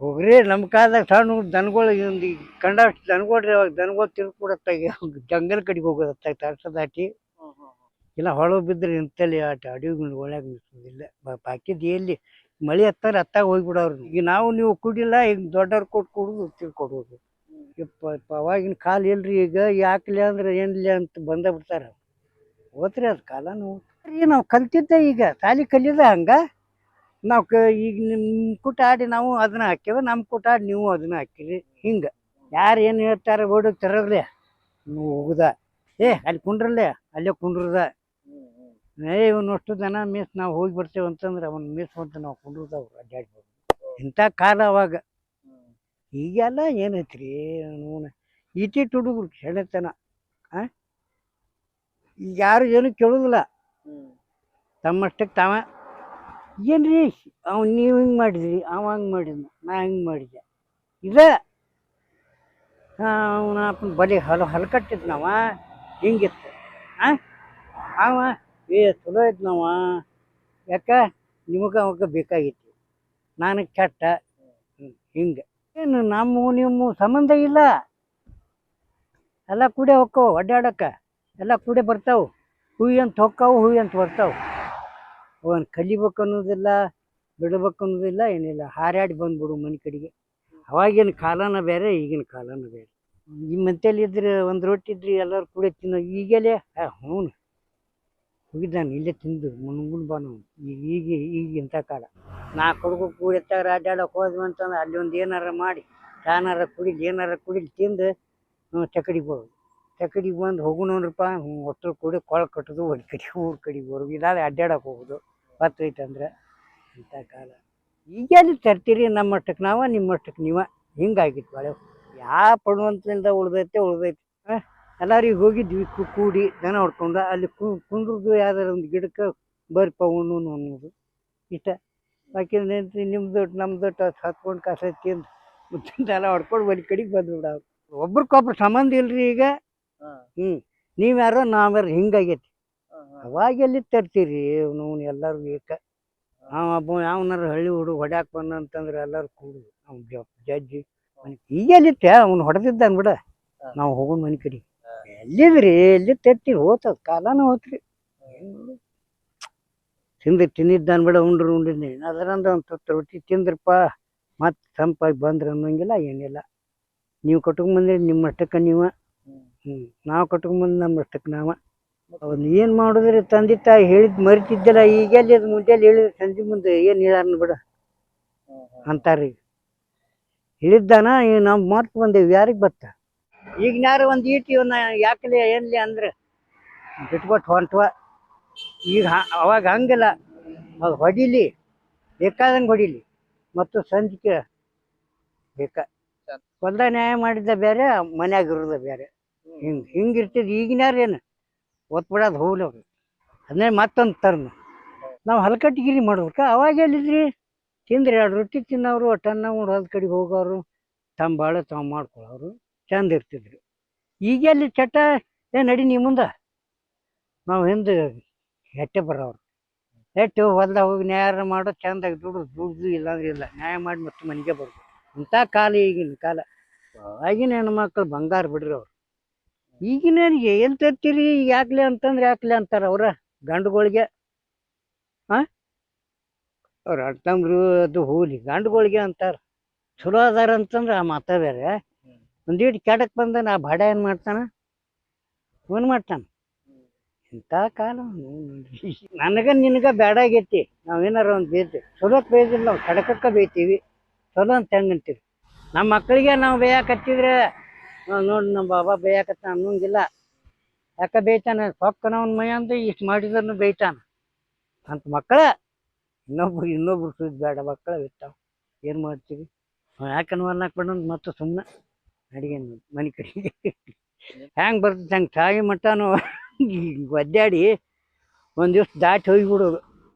ಹೋಗ್ರಿ ನಮ್ಮ ಕಾಲದಾಗ ಸಣ್ಣ ದನಗಳು ಕಂಡಷ್ಟು ದನಗಳ್ರಿ ಅವಾಗ ದನಗಳು ತಿರ್ಕೊಡತ್ತ ಜಂಗಲ್ ಕಡೆಗೆ ಹೋಗೋದತ್ತ ತರ್ಸ ದಾಟಿ ಇಲ್ಲ ಹೊಳ ಬಿದ್ರೆ ನಿಂತಲ್ಲಿ ಆಟ ಅಡಿಗೆ ಒಳಗೆ ನಿಲ್ಸೋದಿಲ್ಲ. ಬಾಕಿದ್ ಎಲ್ಲಿ ಮಳೆ ಹತ್ತಾರ ಅತ್ತಾಗ ಹೋಗ್ಬಿಡೋರು ಈಗ ನಾವು ನೀವು ಕುಡಿಲ್ಲ ಈಗ ದೊಡ್ಡವ್ರು ಕೊಟ್ಟು ಕುಡಿದು ತಿಳ್ಕೊಡೋದು ಇಪ್ಪ ಅವಾಗಿನ ಕಾಲ ಇಲ್ರಿ ಈಗ ಯಾಕಲೆ ಅಂದ್ರೆ ಏನಿಲ್ಲ ಅಂತ ಬಂದ ಬಿಡ್ತಾರ ಹೋತ್ರಿ ಅದು ಕಾಲನು. ರೀ ನಾವು ಕಲ್ತಿದ್ದೆ ಈಗ ಸಾಲಿ ಕಲಿಯೋದ ಹಂಗ? ನಾವು ಕ, ಈಗ ನಿಮ್ಮ ಕುಟ ಆಡಿ ನಾವು ಅದನ್ನ ಹಾಕ್ಯವ ನಮ್ಮ ಕುಟ ಆಡಿ ನೀವು ಅದನ್ನ ಹಾಕಿರಿ, ಹಿಂಗೆ. ಯಾರು ಏನು ಹೇಳ್ತಾರೆ ಬೋರ್ಡ್ ತರರ್ಲೆ, ನೀವು ಹೋಗುದ. ಏ, ಅಲ್ಲಿ ಕುಂಡ್ರಲ್ಲೇ, ಅಲ್ಲೇ ಕುಂಡ್ರದ. ಏ ಇವನು ಅಷ್ಟು ಜನ ಮಿಸ್ ನಾವು ಹೋಗಿ ಬರ್ತೇವೆ ಅಂತಂದ್ರೆ ಅವನು ಮಿಸ್ ಅಂತ ನಾವು ಕುಂಡ್ರದವ್ರು ಅಡ್ಡಾಡ್ಬೋದು ಇಂಥ ಕಾಲ ಅವಾಗ. ಈಗೆಲ್ಲ ಏನೈತ್ರಿ ನೋನ ಇಟ್ಟಿಟ್ಟು ಹುಡುಗರು ಆ? ಈಗ ಯಾರು ಏನು ಕೇಳೋದಿಲ್ಲ. ತಮ್ಮಷ್ಟಕ್ಕೆ ತಾವ ಏನ್ರಿ? ಅವ್ ನೀವು ಹಿಂಗೆ ಮಾಡಿದ್ರಿ, ಅವ ಹಂಗೆ ಮಾಡಿದ್ನ, ನಾ ಹಿಂಗೆ ಮಾಡಿದ್ದೆ. ಇದ ಅವನ ಬಲಿ ಹಲ ಹಲ ನಾವ ಹಿಂಗಿತ್ತು ಅವ, ಏ, ಚಲೋ ಇದ್ನವ. ಯಾಕ? ನಿಮಗೆ ಅವಾಗ ಬೇಕಾಗಿತ್ತು. ನಾನು ಕೆಟ್ಟ. ಹಿಂಗೆ. ಏನು, ನಮ್ಮ, ನಿಮ್ಮ ಸಂಬಂಧ ಇಲ್ಲ. ಎಲ್ಲ ಕೂಡೆ ಹೋಕ್ಕವು ಅಡ್ಡಾಡಕ್ಕ ಎಲ್ಲ ಕೂಡೆ ಬರ್ತಾವು. ಹೂವಿ ಅಂತ ಹೊಕ್ಕಾವು ಹೂವಿ ಅಂತ ಬರ್ತಾವು. ಅವನ್ ಕಲಿಬೇಕು ಅನ್ನೋದಿಲ್ಲ, ಬಿಡ್ಬೇಕು ಅನ್ನೋದಿಲ್ಲ, ಏನಿಲ್ಲ. ಹಾರಾಡಿ ಬಂದ್ಬಿಡು ಮನೆ ಕಡೆಗೆ. ಅವಾಗಿನ ಕಾಲನ ಬೇರೆ, ಈಗಿನ ಕಾಲನ ಬೇರೆ. ಈ ಮಂತೇಲಿ ಇದ್ರೆ ಒಂದು ರೊಟ್ಟಿ ಇದ್ರಿ ಎಲ್ಲರೂ ಕೂಡ ತಿನ್ನೋ ಈಗಲೇ ಹ್ಞೂ ಹೋಗಿದ್ದಾನೆ, ಇಲ್ಲೇ ತಿಂದು ಮುನ್ಗುಣ್ ಬಾನು. ಈಗ ಈಗ ಇಂಥ ಕಾಲ. ನಾಲ್ಕು ಕೂಡ ಎತ್ತಾರ ಅಡ್ಡಾಡಕ್ಕೆ ಹೋದ್ವಿ ಅಂತಂದ್ರೆ ಅಲ್ಲಿ ಒಂದು ಏನಾರ ಮಾಡಿ ಚಾನಾರ ಕುಡಿಲಿ, ಏನಾರ ಕುಡಿಲಿ ತಿಂದು ತಕಡಿಗೆ ಬರೋದು ತಕಡಿಗೆ ಬಂದು ಹೋಗೋಣಪ್ಪ ಒಟ್ಟು ಕೂಡಿ ಕೊಳ ಕಟ್ಟೋದು ಒಂದು ಕಡೆ, ಊರು ಕಡೆಗೆ ಬರೋದು. ಇಲ್ಲಾದ್ರೆ ಅಡ್ಡಾಡಕ್ಕೆ ಹೋಗೋದು. ಬತ್ತೈತೆ ಅಂದ್ರೆ ಇಂಥ ಕಾಲ. ಈಗೆಲ್ಲಿ ತರ್ತೀರಿ ನಮ್ಮಷ್ಟಕ್ಕೆ ನಾವು ನಿಮ್ಮಷ್ಟಕ್ಕೆ ನೀವ? ಹಿಂಗಾಗಿತ್ತು ಬಾಳೆ. ಯಾವ ಪಡುವಂತಲಿಂದ ಉಳ್ದೈತೆ ಉಳ್ದೈತೆ. ಎಲ್ಲರಿಗೆ ಹೋಗಿದ್ವಿ ಕೂಡಿ ದನ ಹೊಡ್ಕೊಂಡು. ಅಲ್ಲಿ ಕು ಕುಂದ್ರದು ಯಾವ್ದಾರ ಒಂದು ಗಿಡಕ್ಕೆ ಬರ್ಪ ಉಣ್ಣು ಅನ್ನೋದು. ಇಷ್ಟ. ಬಾಕಿ ನಿಂತು ನಿಮ್ದು ಅದು ಹತ್ಕೊಂಡು ಕಸ ತಿಂದು ಮುಚ್ಚಿಂದ ಎಲ್ಲ ಹೊಡ್ಕೊಂಡು ಒಂದು ಕಡೆಗೆ ಬಂದ್ಬಿಡವ್ರು ಒಬ್ರಿಗೊಬ್ರು ಸಂಬಂಧ ಇಲ್ರಿ ಈಗ. ಹ್ಞೂ ನೀವು ಯಾರೋ ನಾವ್ಯಾರು ಹಿಂಗಾಗೈತಿ. ಅವಾಗ ಎಲ್ಲಿ ತರ್ತೀರಿ? ಅವನು ಎಲ್ಲರೂ ಏಕ. ಅವ ಒಬ್ಬ ಯಾವನಾರ ಹಳ್ಳಿ ಹುಡುಗ ಹೊಡ್ಯಾಕ್ ಬಂದ ಅಂತಂದ್ರೆ ಎಲ್ಲರೂ ಕೂಡು. ಅವ್ನು ಈಗ ಎಲ್ಲಿತ್ತೆ? ಅವ್ನು ಹೊಡೆದಿದ್ದಾನ ಬಿಡ. ನಾವು ಹೋಗೋಣ ಮನೆ ಕಡೆ. ಎಲ್ಲಿದ್ರಿ? ಎಲ್ಲಿ ತರ್ತೀರಿ? ಹೋತದ ಕಾಲನ ಹೋತ್ರಿ. ತಿಂದ್ ತಿಂದಿದ್ದಾನ ಬಿಡ ಉಂಡ್ರು ಉಂಡಿನಿ ಅದರಂದ ಒಂದು ತುತ್ತು ರೊಟ್ಟಿ ತಿಂದ್ರಪ್ಪ. ಮತ್ತೆ ತಂಪಾಗಿ ಬಂದ್ರ ಅನ್ನೋಂಗಿಲ್ಲ ಏನಿಲ್ಲ. ನೀವು ಕಟ್ಕೊಂಬಂದ್ರಿ ನಿಮ್ಮ ಅಷ್ಟಕ್ಕೆ ನೀವು. ಹ್ಞೂ ನಾವು ಕಟ್ಕೊಂಡ್ ನಮ್ಮ ಅಷ್ಟಕ್ಕೆ ನಾವ. ಅವ್ನು ಏನು ಮಾಡುದ್ರಿ ತಂದೆ ತಾಯಿ ಹೇಳಿದ್ ಮರಿತಿದ್ದಿಲ್ಲ ಈಗೆಲ್ಲಿ ಅದು ಮುಂಜಾನೆ ಹೇಳಿದ್ರೆ ಸಂಜೆ ಮುಂದೆ ಏನು ಬಿಡು. ಬಿಡ ಅಂತಾರ್ರಿ. ಹೇಳಿದ್ದಾನ ಈಗ ನಾವು ಮಾತು ಬಂದೇವಿ ಯಾರಿಗೆ ಬತ್ತ ಈಗ ಯಾರು ಒಂದು ಈಟಿ ಇವನ್ನ ಯಾಕಲೆ ಏನ್ಲಿ ಅಂದ್ರೆ ಬಿಟ್ಕೊಟ್ಟು ಹೊಂಟ್ವ. ಈಗ ಅವಾಗ ಹಂಗಲ್ಲ. ಅವಾಗ ಹೊಡಿಲಿ ಬೇಕಾದಂಗೆ ಹೊಡಿಲಿ. ಮತ್ತು ಸಂಜಿಕೆ ಬೇಕಾ? ಹೊಲ್ದ ನ್ಯಾಯ ಮಾಡಿದ್ದ ಬೇರೆ ಮನ್ಯಾಗ ಇರೋದ ಬೇರೆ ಹಿಂಗೆ ಹಿಂಗೆ ಇರ್ತದೆ ಈಗಿನಾರು ಏನು ಒತ್ತು ಬಿಡೋದು ಹೋಗ್ಲಿ ಅವ್ರು. ಅದನ್ನೇ ಮತ್ತೊಂದು ಟರ್ಮ್ ನಾವು ಹಲಕಟ್ಟಿಗಿರಿ ಮಾಡ್ಬೇಕ. ಅವಾಗ ಎಲ್ಲಿದ್ರಿ? ತಿಂದ್ರಿ ಎರಡು ರೊಟ್ಟಿ ತಿನ್ನೋರು ಒಟ್ಟನ್ನ ಉಂಡು ಹೊಲ್ದ ಕಡೆಗೆ ಹೋಗೋರು ತಮ್ಮ ಬಾಳೆ ತಾವು ಮಾಡ್ಕೊಳ್ಳೋರು ಚಂದ ಇರ್ತಿದ್ರು. ಈಗ ಅಲ್ಲಿ ಚಟ ಏ, ನಡಿ ನೀ ಮುಂದೆ. ನಾವು ಹಿಂದೆ ಹೆಟ್ಟೆ ಬರೋರು. ಹೆಟ್ಟು ಹೊಲ್ದಾಗ ಹೋಗಿ ನ್ಯಾಯ ಮಾಡೋ ಚಂದಾಗಿ ದುಡ್ದು ದುಡ್ದು ಇಲ್ಲಾಂದ್ರೆ ಇಲ್ಲ. ನ್ಯಾಯ ಮಾಡಿ ಮತ್ತೆ ಮನೆಗೆ ಬರ್ಬೇಕು. ಇಂಥ ಕಾಲ ಈಗಿನ ಕಾಲ. ಆಗಿನ ಹೆಣ್ಮಕ್ಳು ಬಂಗಾರ ಬಿಡ್ರಿ ಅವ್ರು. ಈಗಿನವ್ರಿಗೆ ಎಲ್ಲಿ ತರ್ತೀರಿ? ಯಾಕ್ಲೆ ಅಂತಂದ್ರೆ ಯಾಕ್ಲೆ ಅಂತಾರ ಅವ್ರ ಗಂಡುಗಳಿಗೆ. ಆ? ಅವ್ರ ಅಣ್ಣತಮ್ರು ಅದು ಹೂಲಿ ಗಂಡುಗಳಿಗೆ ಅಂತಾರ. ಚಲೋ ಅದಾರ ಅಂತಂದ್ರೆ ಆ ಮಾತ ಬೇರೆ. ಒಂದೀಟ್ ಕೆಡಕ್ ಬಂದ ನಾ ಬಾಡ ಏನು ಮಾಡ್ತಾನ? ಫೋನ್ ಮಾಡ್ತಾನ? ಇಂಥ ಕಾಲ? ನನಗ ನಿನಗ ಆಗೈತಿ. ನಾವೇನಾರ ಒಂದು ಬೇಯ್ತೀವಿ ಚಲೋಕ್ ಬೇಯ್ದಿಲ್ಲ ನಾವು ಕೆಡಕಕ್ಕೆ ಬೇಯ್ತೀವಿ ಚಲೋ ಅಂತ ಹೆಂಗಂತೀವಿ ನಮ್ಮ ಮಕ್ಕಳಿಗೆ ನಾವು ಬೇಯಕತ್ತಿದ್ರೆ ನೋಡಿ ನಮ್ಮ ಬಾಬಾ ಬೇಯಕತ್ತ ಅನ್ನೋಂಗಿಲ್ಲ. ಯಾಕ ಬೇಯ್ತಾನೆ ಸೊಕ್ಕನ ಅವ್ನ ಮೈ ಅಂದ್ರೆ ಇಷ್ಟು ಮಾಡಿದ್ರು ಬೇಯ್ತಾನ ಅಂತ ಮಕ್ಕಳ ಇನ್ನೊಬ್ರು ಇನ್ನೊಬ್ರು ಸುದ್ದಿ ಬೇಡ, ಮಕ್ಕಳ ಬಿಟ್ಟಾವ. ಏನು ಮಾಡ್ತೀವಿ ಅವ ಯಾಕೆ ಅನ್ನಕ್ ಬೇಡ ಅಂತ ಮತ್ತೆ ಸುಮ್ಮನೆ ಅಡಿಗೆ ಮನೆ ಕಡೆಗೆ ಹೆಂಗೆ ಬರ್ತೈತೆ ಹಂಗೆ ತಾಯಿ ಮಟ್ಟನೂ ಒದ್ದಾಡಿ ಒಂದು ದಿವ್ಸ ದಾಟಿ ಹೋಗಿಬಿಡೋದು.